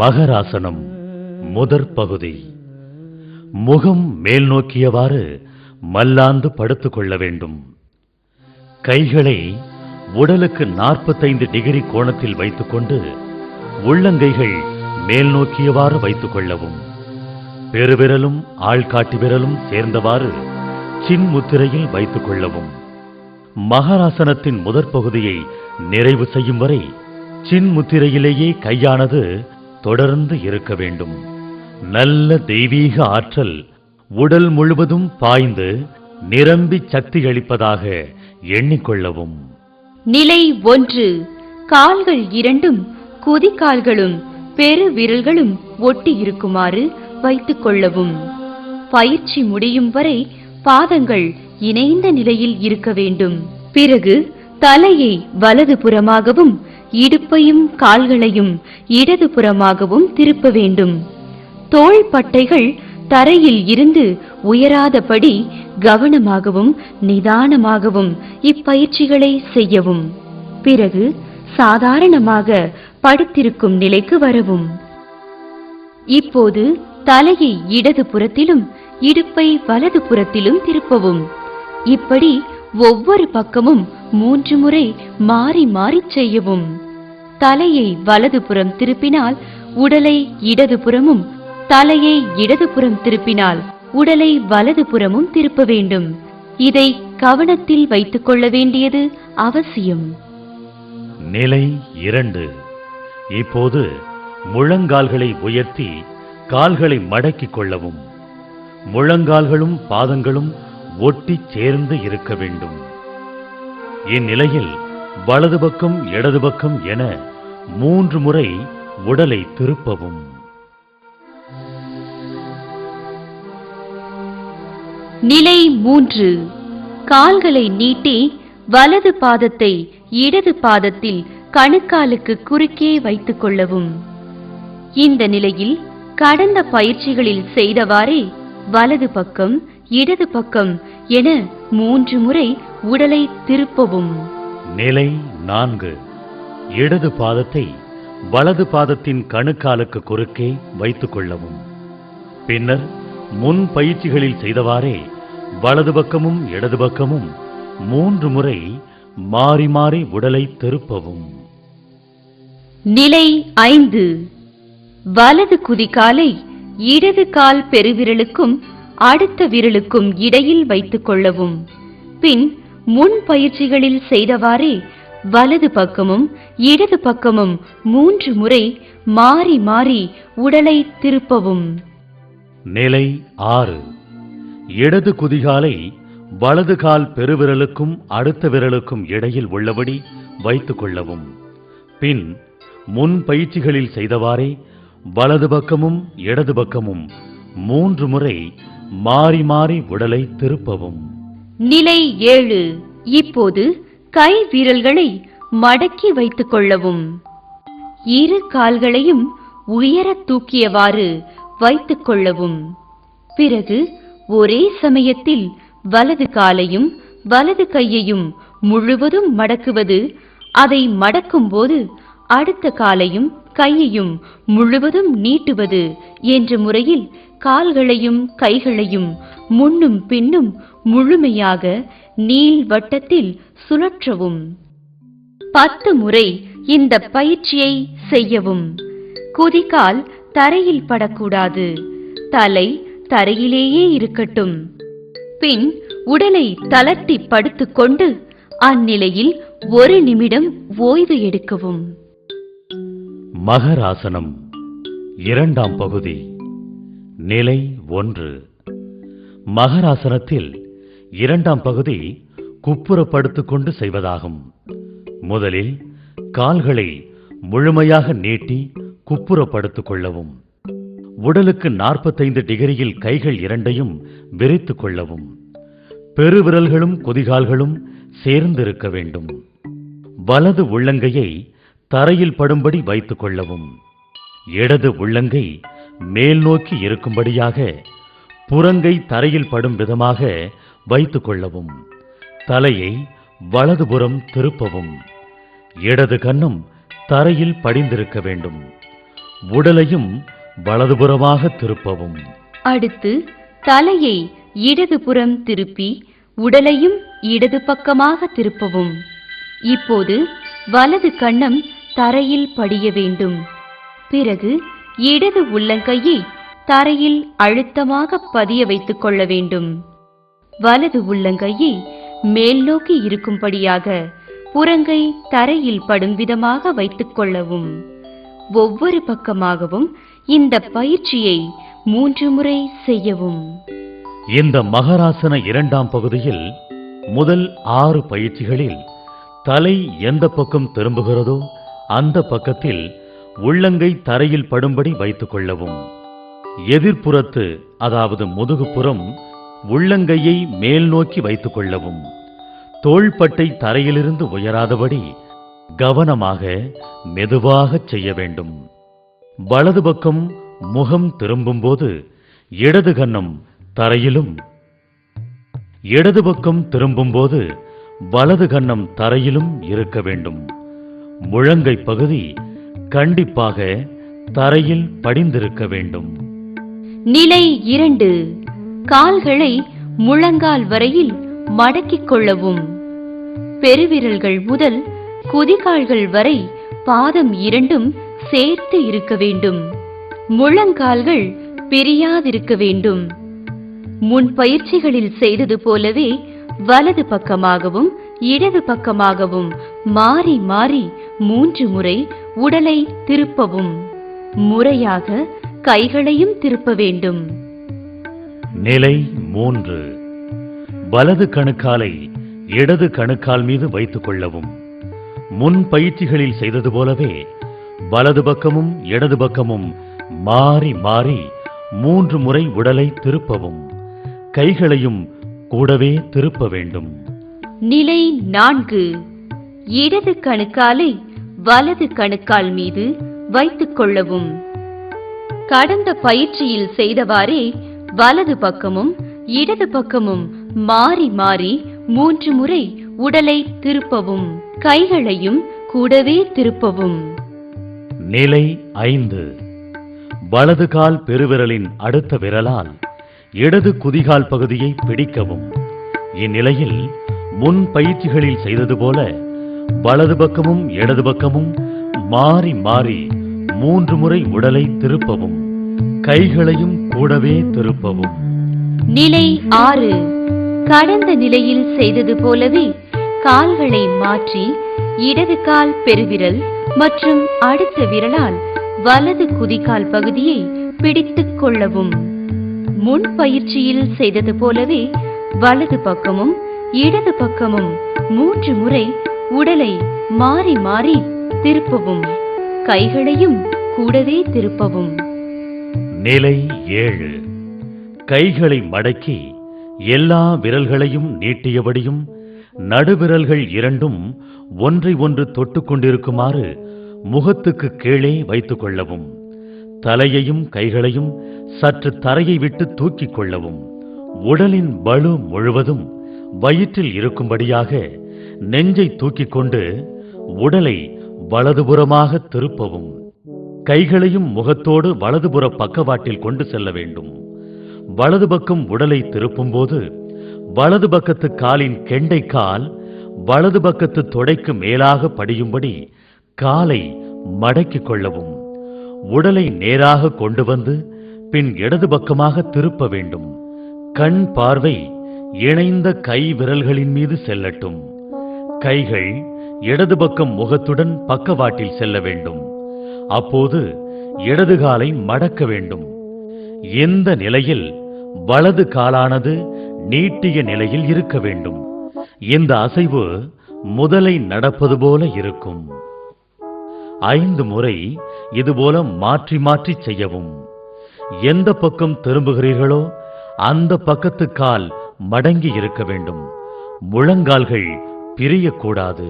மகராசனம் முதற் பகுதி. முகம் மேல் நோக்கியவாறு மல்லாந்து படுத்துக் கொள்ள வேண்டும். கைகளை உடலுக்கு நாற்பத்தைந்து டிகிரி கோணத்தில் வைத்துக்கொண்டு உள்ளங்கைகள் மேல் நோக்கியவாறு வைத்துக் கொள்ளவும். பெருவிரலும் ஆள்காட்டி விரலும் சேர்ந்தவாறு சின்முத்திரையில் வைத்துக் கொள்ளவும். மகாராசனத்தின் முதற் பகுதியை நிறைவு செய்யும் வரை சின்முத்திரையிலேயே கையானது தொடர்ந்து இருக்க வேண்டும். நல்ல தெய்வீக ஆற்றல் உடல் முழுவதும் பாய்ந்து நிரம்பி சக்தியளிப்பதாக எண்ணிக்கொள்ளவும். நிலை ஒன்று. கால்கள் இரண்டும் குதிகால்களும் பெரு விரல்களும் ஒட்டி இருக்குமாறு வைத்துக் கொள்ளவும். பயிற்சி முடியும் வரை பாதங்கள் இணைந்த நிலையில் இருக்க வேண்டும். பிறகு தலையை வலது புறமாகவும் இடுப்பையும் கால்களையும் இடது புறமாகவும் திருப்ப வேண்டும். தோள் பட்டைகள் தரையில் இருந்து உயராதபடி கவனமாகவும் நிதானமாகவும் இப்பயிற்சிகளை செய்யவும். பிறகு சாதாரணமாக படுத்திருக்கும் நிலைக்கு வரவும். இப்போது தலையை இடது புறத்திலும் இடுப்பை வலது புறத்திலும் திருப்பவும். இப்படி ஒவ்வொரு பக்கமும் மூன்று முறை மாறி மாறிச் செய்யவும். தலையை வலதுபுறம் திருப்பினால் உடலை இடதுபுறமும் தலையை இடதுபுறம் திருப்பினால் உடலை வலதுபுறமும் திருப்ப வேண்டும். இதை கவனத்தில் வைத்துக் கொள்ள வேண்டியது அவசியம். நிலை இரண்டு. இப்போது முழங்கால்களை உயர்த்தி கால்களை மடக்கிக் கொள்ளவும். முழங்கால்களும் பாதங்களும் ஒட்டி சேர்ந்து இருக்க வேண்டும். இந்நிலையில் வலது பக்கம் இடது பக்கம் என மூன்று முறை உடலை திருப்பவும். நிலை மூன்று. கால்களை நீட்டி வலது பாதத்தை இடது பாதத்தில் கணுக்காலுக்கு குறுக்கே வைத்துக் கொள்ளவும். இந்த நிலையில் கடந்த பயிற்சிகளில் செய்தவாறே வலது பக்கம் இடது பக்கம் என மூன்று முறை உடலை திருப்பவும். நிலை நான்கு. இடது பாதத்தை வலது பாதத்தின் கணுக்காலுக்கு குறுக்கே வைத்துக் கொள்ளவும். பின்னர் முன் பயிற்சிகளில் செய்தவாறே வலது பக்கமும் இடது பக்கமும் மூன்று முறை மாறி மாறி உடலை திருப்பவும். நிலை ஐந்து. வலது குதிகாலை இடது கால் பெருவிரலுக்கும் அடுத்த விரலுக்கும் இடையில் வைத்துக் கொள்ளவும். பின் முன் பயிற்சிகளில் செய்தவாறே வலது பக்கமும் இடது பக்கமும் மூன்று முறை மாறி மாறி உடலை திருப்பவும். நிலை ஆறு. இடது குதிகாலை வலது கால் பெருவிரலுக்கும் அடுத்த விரலுக்கும் இடையில் உள்ளபடி வைத்துக் கொள்ளவும். பின் முன் பயிற்சிகளில் செய்தவாறே வலது பக்கமும் இடது பக்கமும் மூன்று முறை மாறி மாறி உடலை திருப்பவும். நிலை ஏழு. இப்போது கை விரல்களை மடக்கி வைத்துக் கொள்ளவும். இரு கால்களையும் உயர தூக்கியவாறு வைத்துக் கொள்ளவும். பிறகு ஒரே சமயத்தில் வலது காலையும் வலது கையையும் முழுவதும் மடக்குவது அதை மடக்கும்போது அடுத்த காலையும் கையையும் முழுவதும் நீட்டுவது என்ற முறையில் கால்களையும் கைகளையும் முன்னும் பின்னும் முழுமையாக நீள் வட்டத்தில் சுழற்றவும். பத்து முறை இந்த பயிற்சியை செய்யவும். குதிகால் தரையில் படக்கூடாது. தலை தரையிலேயே இருக்கட்டும். பின் உடலை தளர்த்தி படுத்துக்கொண்டு அந்நிலையில் ஒரு நிமிடம் ஓய்வு எடுக்கவும். மகராசனம் இரண்டாம் பகுதி நிலை ஒன்று. மகராசனத்தில் இரண்டாம் பகுதி குப்புறப்படுத்துக்கொண்டு செய்வதாகும். முதலில் கால்களை முழுமையாக நீட்டி குப்புறப்படுத்திக் கொள்ளவும். உடலுக்கு நாற்பத்தைந்து டிகிரியில் கைகள் இரண்டையும் விரித்துக் கொள்ளவும். பெருவிரல்களும் குதிகால்களும் சேர்ந்திருக்க வேண்டும். வலது உள்ளங்கையை தரையில் படும்படி வைத்துக் கொள்ளவும். இடது உள்ளங்கை மேல் நோக்கி இருக்கும்படியாக புறங்கை தரையில் படும் விதமாக வைத்துக் கொள்ளவும் தலையை வலதுபுறம் திருப்பவும் இடது கண்ணும் தரையில் படிந்திருக்க வேண்டும் உடலையும் வலதுபுறமாக திருப்பவும். அடுத்து தலையை இடதுபுறம் திருப்பி உடலையும் இடது பக்கமாக திருப்பவும். இப்போது வலது கண்ணம் தரையில் படிய வேண்டும். பிறகு இடது உள்ளங்கையை தரையில் அழுத்தமாக பதிய வைத்துக் கொள்ள வேண்டும். வலது உள்ளங்கையை மேல் நோக்கி இருக்கும்படியாக புறங்கை தரையில் படும் விதமாக வைத்துக் கொள்ளவும். ஒவ்வொரு பக்கமாகவும் இந்த பயிற்சியை மூன்று முறை செய்யவும். இந்த மகராசன இரண்டாம் பகுதியில் முதல் ஆறு பயிற்சிகளில் தலை எந்த பக்கம் திரும்புகிறதோ அந்த பக்கத்தில் உள்ளங்கை தரையில் படும்படி வைத்துக் கொள்ளவும். எதிர்ப்புறத்து அதாவது முதுகுப்புறம் உள்ளங்கையை மேல் நோக்கி வைத்துக் கொள்ளவும். தோள்பட்டை தரையிலிருந்து உயராதபடி கவனமாக மெதுவாகச் செய்ய வேண்டும். வலது பக்கம் முகம் திரும்பும்போது இடது கன்னம் தரையிலும். இடது பக்கம் திரும்பும்போது வலது கன்னம் தரையிலும் இருக்க வேண்டும். முழங்கை பகுதி கண்டிப்பாக தரையில் படிந்திருக்க வேண்டும். நிலை இரண்டு. கால்களை முழங்கால் வரையில் மடக்கிக் கொள்ளவும். பெருவிரல்கள் முதல் குதிகால்கள் வரை பாதம் இரண்டும் சேர்த்து இருக்க வேண்டும். முழங்கால்கள் பிரியாதிருக்க வேண்டும். முன் பயிற்சிகளில் செய்தது போலவே வலது பக்கமாகவும் இடது பக்கமாகவும் மாறி மாறி மூன்று முறை உடலை திருப்பவும். முறையாக கைகளையும் திருப்ப வேண்டும். நிலை மூன்று. வலது கணுக்காலை இடது கணுக்கால் மீது வைத்துக் கொள்ளவும். முன் பயிற்சிகளில் செய்தது போலவே வலது பக்கமும் இடது பக்கமும் மாறி மாறி மூன்று முறை உடலை திருப்பவும். கைகளையும் கூடவே திருப்ப வேண்டும். நிலை நான்கு. இடது கணுக்காலை வலது கணுக்கால் மீது வைத்துக் கொள்ளவும். கடந்த பயிற்சியில் செய்தவாறே வலது பக்கமும் இடது பக்கமும் மாறி மாறி மூன்று முறை உடலை திருப்பவும் கைகளையும் கூடவே திருப்பவும். நிலை ஐந்து. வலது கால் பெருவிரலின் அடுத்த விரலால் இடது குதிகால் பகுதியை பிடிக்கவும். இந்நிலையில் முன் பயிற்சிகளில் செய்தது போல வலது பக்கமும் இடது பக்கமும் மாறி மாறி மூன்று முறை உடலை திருப்பவும். கைகளையும் கூடவே திருப்பவும். நிலை ஆறு. கடந்த நிலையில் செய்தது போலவே கால்களை மாற்றி இடது கால் பெருவிரல் மற்றும் அடுத்த விரலால் வலது குதிகால் பகுதியை பிடித்துக் கொள்ளவும். முன் பயிற்சியில் செய்தது போலவே வலது பக்கமும் இடது பக்கமும் மூன்று முறை உடலை மாறி மாறி திருப்பவும். கைகளையும் கூடவே திருப்பவும். நிலை ஏழு. கைகளை மடக்கி எல்லா விரல்களையும் நீட்டியபடியும் நடுவிரல்கள் இரண்டும் ஒன்றை ஒன்று தொட்டுக்கொண்டிருக்குமாறு முகத்துக்கு கீழே வைத்துக் கொள்ளவும் தலையையும் கைகளையும் சற்று தரையை விட்டு தூக்கிக் கொள்ளவும் உடலின் பளு முழுவதும் வயிற்றில் இருக்கும்படியாக நெஞ்சை தூக்கிக் கொண்டு உடலை வலதுபுறமாக திருப்பவும். கைகளையும் முகத்தோடு வலதுபுற பக்கவாட்டில் கொண்டு செல்ல வேண்டும். வலது பக்கம் உடலை திருப்பும்போது வலது பக்கத்து காலின் கெண்டை கால் வலது பக்கத்து தொடைக்கு மேலாக படியும்படி காலை மடக்கிக் கொள்ளவும். உடலை நேராக கொண்டு வந்து பின் இடது பக்கமாக திருப்ப வேண்டும். கண் பார்வை இணைந்த கை விரல்களின் மீது செல்லட்டும். கைகள் இடது பக்கம் முகத்துடன் பக்கவாட்டில் செல்ல வேண்டும். அப்போது இடது காலை மடக்க வேண்டும். எந்த நிலையில் வலது காலானது நீட்டிய நிலையில் இருக்க வேண்டும். இந்த அசைவு முதலை நடப்பது போல இருக்கும். ஐந்து முறை இதுபோல மாற்றி மாற்றி செய்யவும். எந்த பக்கம் திரும்புகிறீர்களோ அந்த பக்கத்து கால் மடங்கி இருக்க வேண்டும். முழங்கால்கள் பிரியக்கூடாது.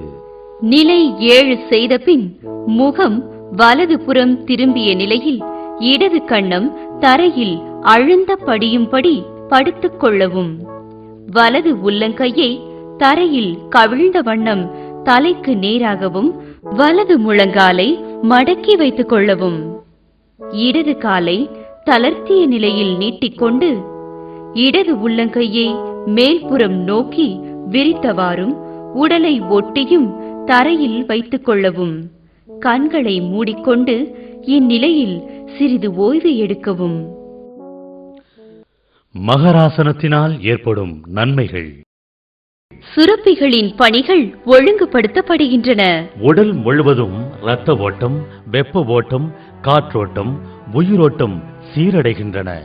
நிலை ஏழு செய்த பின் முகம் வலது புறம் திரும்பிய நிலையில் இடது கண்ணம் தரையில் அழுந்த படியும்படி படுத்துக் கொள்ளவும். வலது உள்ளங்கையை தரையில் கவிழ்ந்த வண்ணம் தலைக்கு நேராகவும் வலது முழங்காலை மடக்கி வைத்துக் கொள்ளவும். இடது காலை தளர்த்திய நிலையில் நீட்டிக்கொண்டு இடது உள்ளங்கையை மேல்புறம் நோக்கி விரித்தவாறும் உடலை ஒட்டியும் தரையில் வைத்துக் கொள்ளவும். கண்களை மூடிக்கொண்டு இந்நிலையில் சிறிது ஓய்வு எடுக்கவும். மகராசனத்தினால் ஏற்படும் நன்மைகள். சுரப்பிகளின் பணிகள் ஒழுங்குபடுத்தப்படுகின்றன. உடல் முழுவதும் இரத்த ஓட்டம் வெப்ப ஓட்டம் காற்றோட்டம் உயிரோட்டம் சீரடைகின்றன.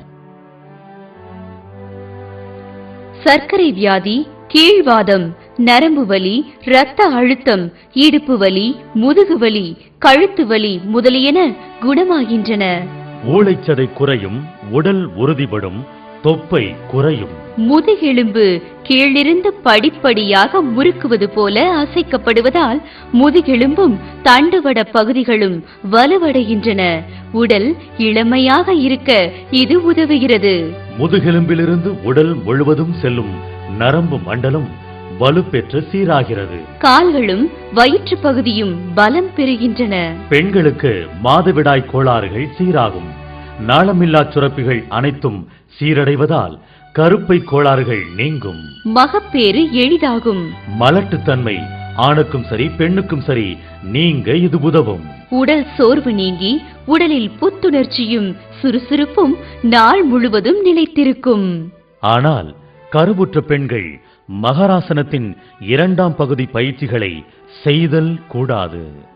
சர்க்கரை வியாதி கீழ்வாதம் நரம்பு வலி இரத்த அழுத்தம் இடுப்பு வலி முதுகு வலி கழுத்து வலி முதலியன குணமாகின்றன. ஊளைச்சதை குறையும் உடல் உறுதிப்படும் தொப்பை குறையும். முதுகெலும்பு கீழிருந்து படிப்படியாக முறுக்குவது போல அசைக்கப்படுவதால் முதுகெலும்பும் தண்டுவட பகுதிகளும் வலுவடைகின்றன. உடல் இளமையாக இருக்க இது உதவுகிறது. முதுகெலும்பிலிருந்து உடல் முழுவதும் செல்லும் நரம்பு மண்டலம் வலுப்பெற்று சீராகிறது. கால்களும் வயிற்று பகுதியும் பலம் பெறுகின்றன. பெண்களுக்கு மாதவிடாய் கோளாறுகள் சீராகும். நாளமில்லா சுரப்பிகள் அனைத்தும் சீரடைவதால் கருப்பை கோளாறுகள் நீங்கும். மகப்பேறு எளிதாகும். மலட்டுத்தன்மை ஆணுக்கும் சரி பெண்ணுக்கும் சரி நீங்க இது உதவும். உடல் சோர்வு நீங்கி உடலில் புத்துணர்ச்சியும் சுறுசுறுப்பும் நாள் முழுவதும் நிலைத்திருக்கும். ஆனால் கருவுற்ற பெண்கள் மகராசனத்தின் இரண்டாம் பகுதி பயிற்சிகளை செய்தல் கூடாது.